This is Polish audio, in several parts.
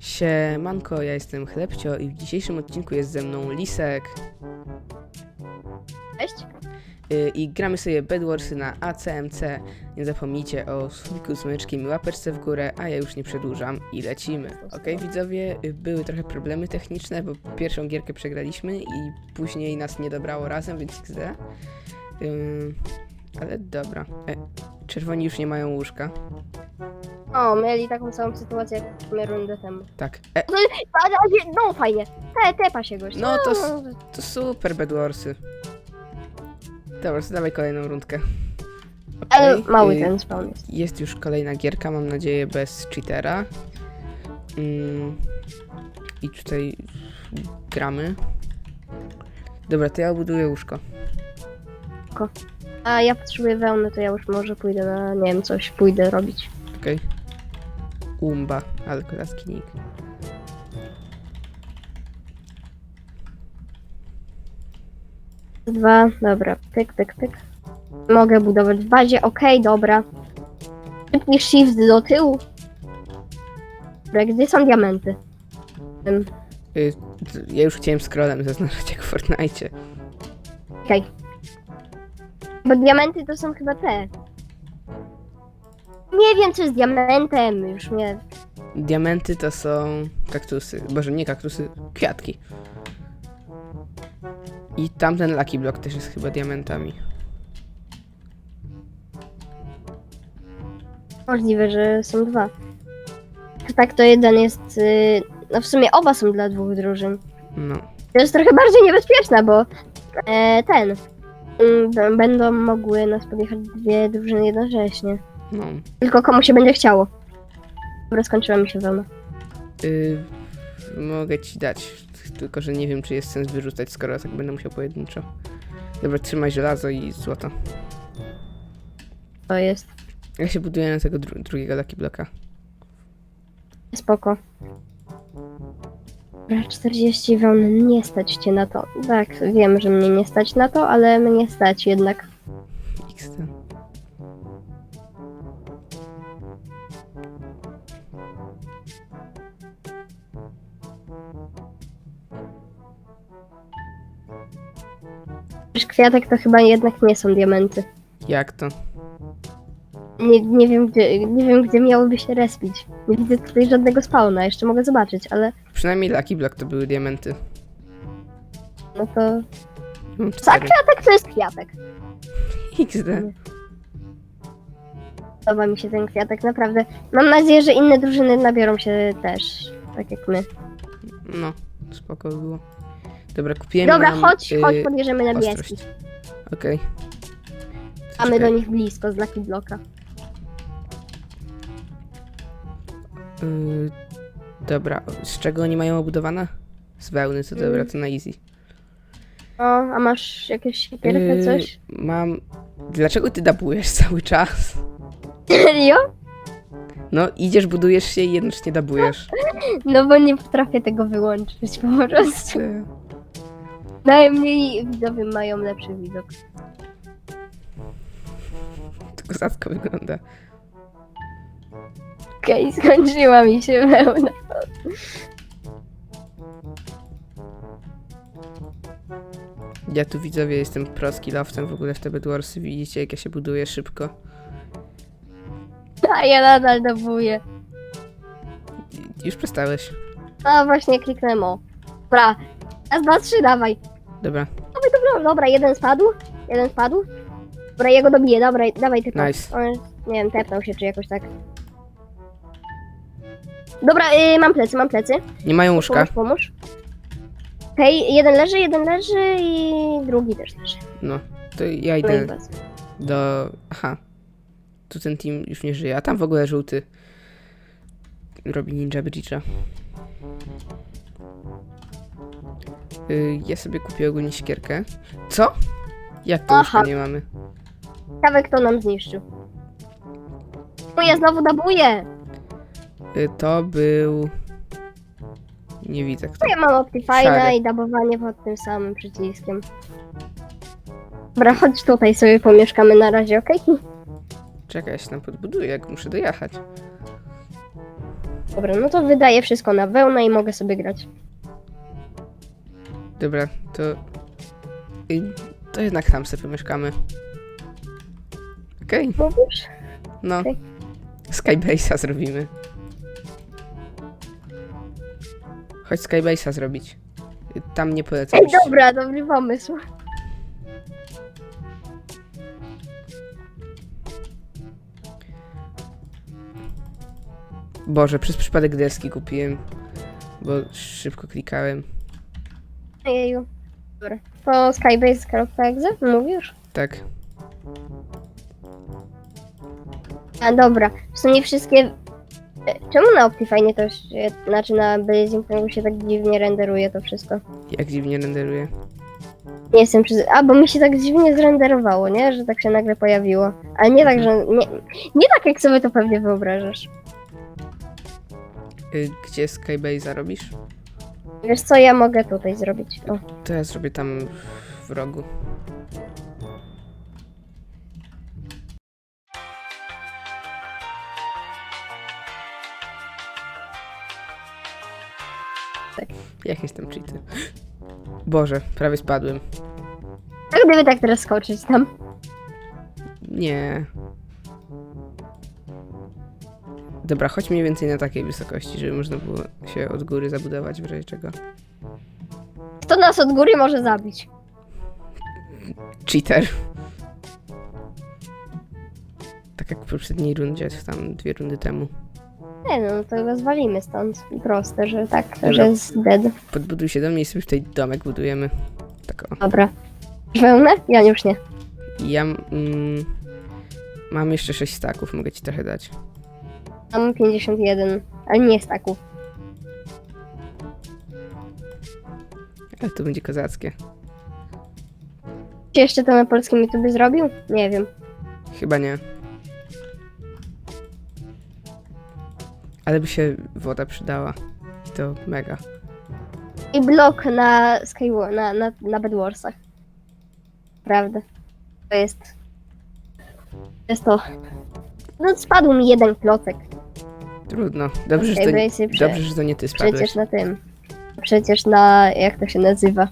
Siemanko, ja jestem Chlebcio i w dzisiejszym odcinku jest ze mną Lisek Cześć. yy, i gramy sobie Bedwarsy na ACMC. Nie zapomnijcie o słoiku z myczkiem i łapeczce w górę, a ja już nie przedłużam i lecimy. Okej widzowie, y, były trochę problemy techniczne, bo pierwszą gierkę przegraliśmy i później nas nie dobrało razem, więc XD. Yy, ale dobra. E, czerwoni już nie mają łóżka. O, mieli taką samą sytuację jak my rundę temu. Tak. E, no fajnie. Te, tepa się gość. No, to s- To super Bedwarsy. Dobra, to dawaj kolejną rundkę. Ale Okej, mały y, ten spawn jest. Jest już kolejna gierka, mam nadzieję, bez cheatera. Mm, I tutaj gramy. Dobra, to ja buduję łóżko. A ja potrzebuję wełny, to ja już może pójdę na, nie wiem, coś pójdę robić. Okej. Umba, ale kozacki nick. Dwa, dobra, pyk, pyk, pyk. Mogę budować w bazie, okej, dobra. Szybki shift do tyłu. Dobra, gdzie są diamenty? Ym, Y, ja już chciałem scrollem zaznaczać jak w Fortnite. Okej. Bo diamenty to są chyba te. Nie wiem, co jest diamentem, już mnie... Diamenty to są kaktusy. Boże, nie kaktusy, kwiatki. I tamten Lucky Block też jest chyba diamentami. Możliwe, że są dwa. Tak, to jeden jest... y, No w sumie oba są dla dwóch drużyn. No. To jest trochę bardziej niebezpieczne, bo e, ten. mm, b- Będą mogły nas podjechać dwie drużyny jednocześnie. No. Tylko komu się będzie chciało. Dobra, skończyła mi się wełna. Y, mogę ci dać. Tylko, że nie wiem, czy jest sens wyrzucać, skoro tak będę musiał pojedynczo. Dobra, trzymaj żelazo i złoto. To jest Ja się buduję na tego dru drugiego Lucky Blocka. spoko. Dobra, 40 wełny, nie stać cię na to. Tak, wiem, że mnie nie stać na to, ale mnie stać jednak. XT. Przecież kwiatek to chyba jednak nie są diamenty. Jak to? Nie, nie wiem gdzie, nie wiem gdzie miałyby się respić. Nie widzę tutaj żadnego spawna, jeszcze mogę zobaczyć, ale Przynajmniej Lucky Block to były diamenty. no to... Mam A cztery. kwiatek to jest kwiatek. XD. Podoba mi się ten kwiatek, naprawdę. Mam nadzieję, że inne drużyny nabiorą się też, tak jak my. No, spoko by było. Dobra, kupiłem Dobra, nam, chodź, y, chodź, podbierzemy niebieski. ostrość. Okej. Mamy do Czekaj. nich blisko z Lucky Blocka. Y, dobra, z czego oni mają obudowane? Z wełny, to dobra, to na easy. O, a masz jakieś siekierkę, Y, coś? Mam... Dlaczego ty dabujesz cały czas? Serio? No, idziesz, budujesz się i jednocześnie dabujesz. No bo nie potrafię tego wyłączyć po prostu. Najmniej widzowie mają lepszy widok. To kozacko wygląda. Okej, skończyła mi się wełna. Ja tu widzowie jestem pro skillowcem w ogóle w te Bedwarsy. Widzicie, jak ja się buduję szybko. A ja nadal dabuję. I- Już przestałeś. A właśnie kliknąłem o. Dobra, raz, dwa, trzy, dawaj. Dobra, Dobra, dobra, jeden spadł, jeden spadł. Dobra, ja go dobiję, dobra, dawaj tylko. Nice. On, nie wiem, tepnął się czy jakoś tak. Dobra, y, mam plecy, mam plecy. nie mają łóżka. Pomóż, pomóż. Okej, jeden leży, jeden leży i drugi też leży. No, to ja No i idę was. do... Aha. Tu ten team już nie żyje, a tam w ogóle żółty robi ninja bridge'a. Y, ja sobie kupię ogólnie siekierkę. Co? Jak to Aha. łóżka nie mamy? Ciekawe kto nam zniszczył. O, ja znowu dabuję! Y, to był... Nie widzę kto. Ja mam Optifine'a Szary. i dabowanie pod tym samym przyciskiem. Dobra, chodź tutaj sobie pomieszkamy na razie, okej? Czekaj, ja się tam podbuduję, jak muszę dojechać. Dobra, no to wydaję wszystko na wełnę i mogę sobie grać. Dobra, to... To jednak tam sobie pomieszkamy. Okej, Mówisz? no. Okej. Skybase'a zrobimy. Chodź Skybase'a zrobić. Tam nie polecam. Ej, iść. dobra, dobry pomysł. Boże, przez przypadek deski kupiłem. Bo szybko klikałem. Jeju. Dobra. To skybase.exe mówisz? Tak. A dobra, w sumie wszystkie... e, Czemu na Optifine to się, znaczy na Blazing Tangu się tak dziwnie renderuje to wszystko? Jak dziwnie renderuje. Nie jestem przez... A, bo mi się tak dziwnie zrenderowało, nie? Że tak się nagle pojawiło. Ale nie tak, że... Nie, nie tak, jak sobie to pewnie wyobrażasz. Y, Gdzie Skybase'a robisz? Wiesz co, ja mogę tutaj zrobić. O. To ja zrobię tam w rogu. Tak. Jak jestem cheaty? Boże, prawie spadłem. A gdyby tak teraz skoczyć tam? Nie. Dobra, chodź mniej więcej na takiej wysokości, żeby można było się od góry zabudować w razie czego. Kto nas od góry może zabić? Cheater. Tak jak w poprzedniej rundzie, tam dwie rundy temu. Nie no, to go zwalimy stąd. Proste, że tak, że jest dead. Podbuduj się do mnie i sobie tutaj domek budujemy. Tak o. Dobra. Wełnę? Ja już nie. Ja mm, mam jeszcze 6 staków, mogę ci trochę dać. Mam 51, ale nie staków. Ale to będzie kozackie. Czy jeszcze to na polskim YouTube zrobił? Nie wiem. Chyba nie. Ale by się woda przydała. I to mega. I blok na Skywar, na, na, na Bedwarsach. Prawda. To jest... To jest to. No spadł mi jeden klocek. Trudno. Dobrze, że to, Bracy, prze- dobrze, że to nie ty spadłeś. Przecież na tym. Przecież na... jak to się nazywa?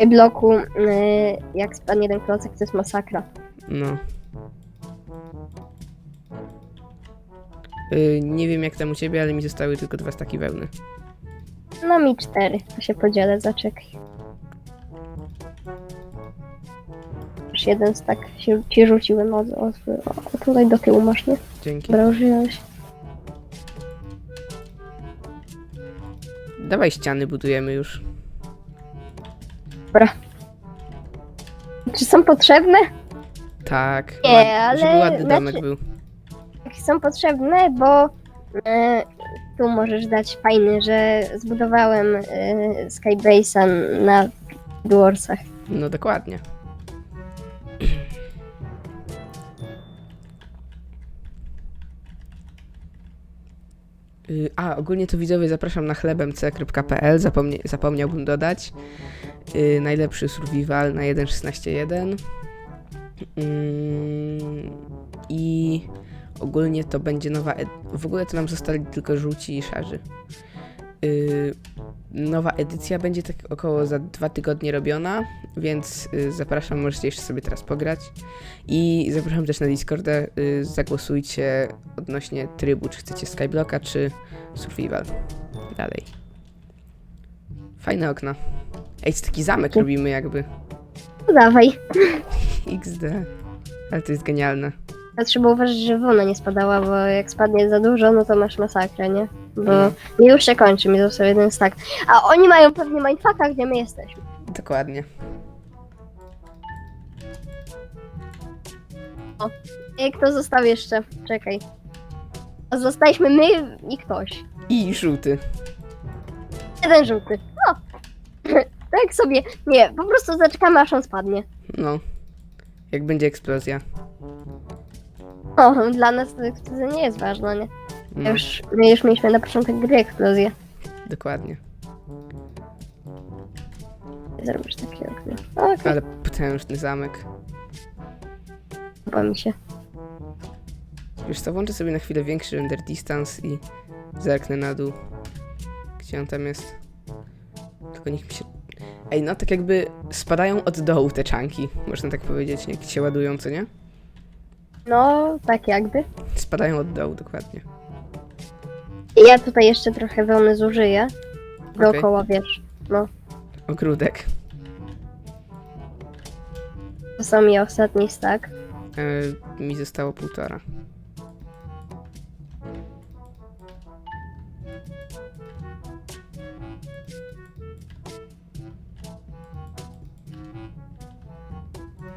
W bloku, y, jak spadnie jeden klocek, to jest masakra. No. Y, nie wiem jak tam u ciebie, ale mi zostały tylko dwa staki wełny. No mi cztery, to się podzielę, zaczekaj. Już jeden stak się, ci rzuciłem o, tutaj do tyłu masz, nie? Dzięki. Dobra, użyłeś. Dawaj ściany budujemy już. Dobra. Czy są potrzebne? Tak. Nie, ale Żeby ładny znaczy- domek był. Tak, są potrzebne, bo e, tu możesz dać fajny, że zbudowałem e, Skybase'a na Dwarsach. No dokładnie. A, ogólnie to widzowie zapraszam na chlebemc.pl, zapomniałbym dodać. Y, najlepszy survival na 1.16.1. Ym, I ogólnie to będzie nowa. Ed- w ogóle to nam zostali tylko żółci i szarzy. Y, nowa edycja będzie tak około za dwa tygodnie robiona, więc y, zapraszam, możecie jeszcze sobie teraz pograć. I zapraszam też na Discorda, y, zagłosujcie odnośnie trybu, czy chcecie Skyblocka, czy Survival. Dalej. Fajne okno. Ej, co taki zamek robimy jakby. No dawaj. XD. Ale to jest genialne. A trzeba uważać, że wona nie spadała, bo jak spadnie za dużo, no to masz masakrę, nie? Bo Mhm. mi już się kończy, mi został jeden stack. A oni mają pewnie mindfucka, gdzie my jesteśmy. Dokładnie. I kto został jeszcze? Czekaj. Zostaliśmy my i ktoś. I żółty. Jeden żółty. No. tak sobie. Nie, po prostu zaczekamy aż on spadnie. No. Jak będzie eksplozja. O, dla nas to eksplozja nie jest ważna, nie? No, Już, my już mieliśmy na początek gry eksplozję. dokładnie. Zrobisz takie okno. Okej, Ale potężny zamek. podoba mi się. Wiesz co, włączę sobie na chwilę większy render distance i zerknę na dół. Gdzie on tam jest? Tylko niech mi się... Ej, no tak jakby spadają od dołu te czanki, można tak powiedzieć, jak się ładują, co nie? No, tak jakby. Spadają od dołu, dokładnie. Ja tutaj jeszcze trochę wełny zużyję. Dookoła, wiesz. Ogródek. To są mi ostatni stack. E, mi zostało półtora.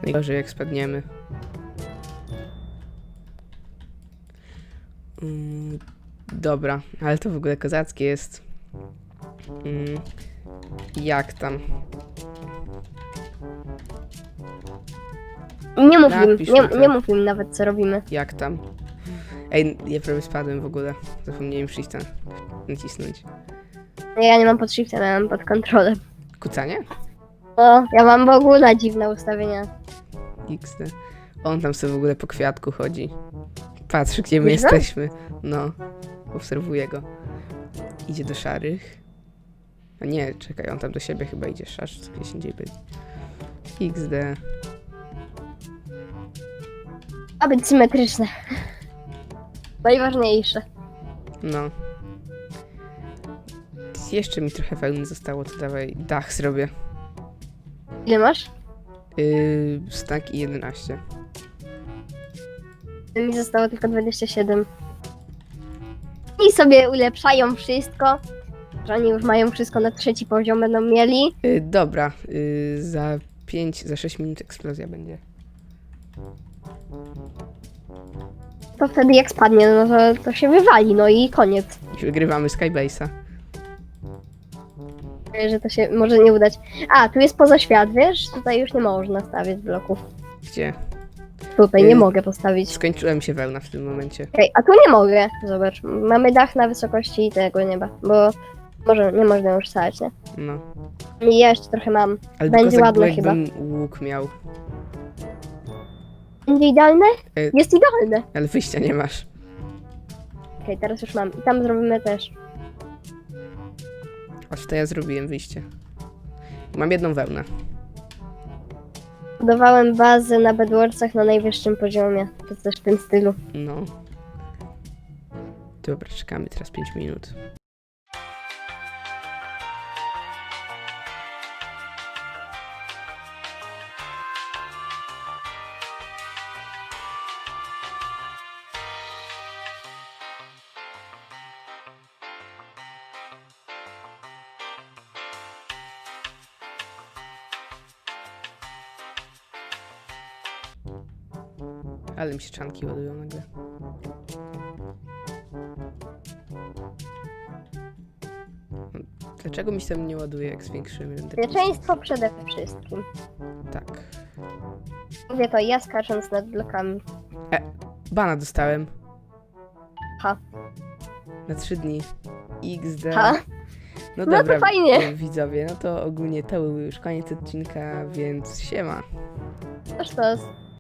Najgorzej jak spadniemy. Mm, dobra, ale to w ogóle kozackie jest. Mm, jak tam? Nie mów Napisz im, nie, mi to. nie mów im nawet co robimy. Jak tam? Ej, ja prawie spadłem w ogóle. Zapomniałem tam nacisnąć. Ja nie mam pod shiftem, ja mam pod kontrolę. Kucanie? O, ja mam w ogóle dziwne ustawienia. XD. On tam sobie w ogóle po kwiatku chodzi. Patrzy, gdzie my jesteśmy. No, obserwuję go. Idzie do szarych. A nie, czekaj, on tam do siebie chyba idzie. Szarz, co gdzieś indziej byli. XD. A być symetryczne. Najważniejsze. No. Jeszcze mi trochę wełny zostało, to dawaj dach zrobię. Ile masz? Yy, i 11. Mi zostało tylko 27. I sobie ulepszają wszystko. Że oni już mają wszystko na trzeci poziom będą mieli. Y, dobra, y, za 5, za 6 minut eksplozja będzie. To wtedy jak spadnie, no to, to się wywali, no i koniec. I wygrywamy Skybase'a. Że to się może nie udać. A, tu jest poza świat, wiesz? Tutaj już nie można stawiać bloków. Gdzie? Tutaj nie Y- mogę postawić. Skończyła mi się wełna w tym momencie. Okej, a tu nie mogę. Zobacz, mamy dach na wysokości tego nieba, bo może nie można już stać, nie? No. I ja jeszcze trochę mam. Ale Będzie kozak ładne chyba. jakbym łuk miał. Będzie idealne? Y- Jest idealne. Ale wyjścia nie masz. Okej, teraz już mam. I tam zrobimy też. Aż to ja zrobiłem wyjście. Mam jedną wełnę. Budowałem bazę na Bedwarsach na najwyższym poziomie. To też w tym stylu. No. Dobra, czekamy teraz 5 minut. Ale mi się czanki ładują nagle. Dlaczego mi się tam nie ładuje, jak zwiększymy Bezpieczeństwo przede wszystkim. Tak. Mówię to ja skacząc nad blokami. Bana dostałem. Ha. Na 3 dni. XD. Ha. No No to dobra, fajnie. y, widzowie, no to ogólnie to był już koniec odcinka, więc siema. Toż to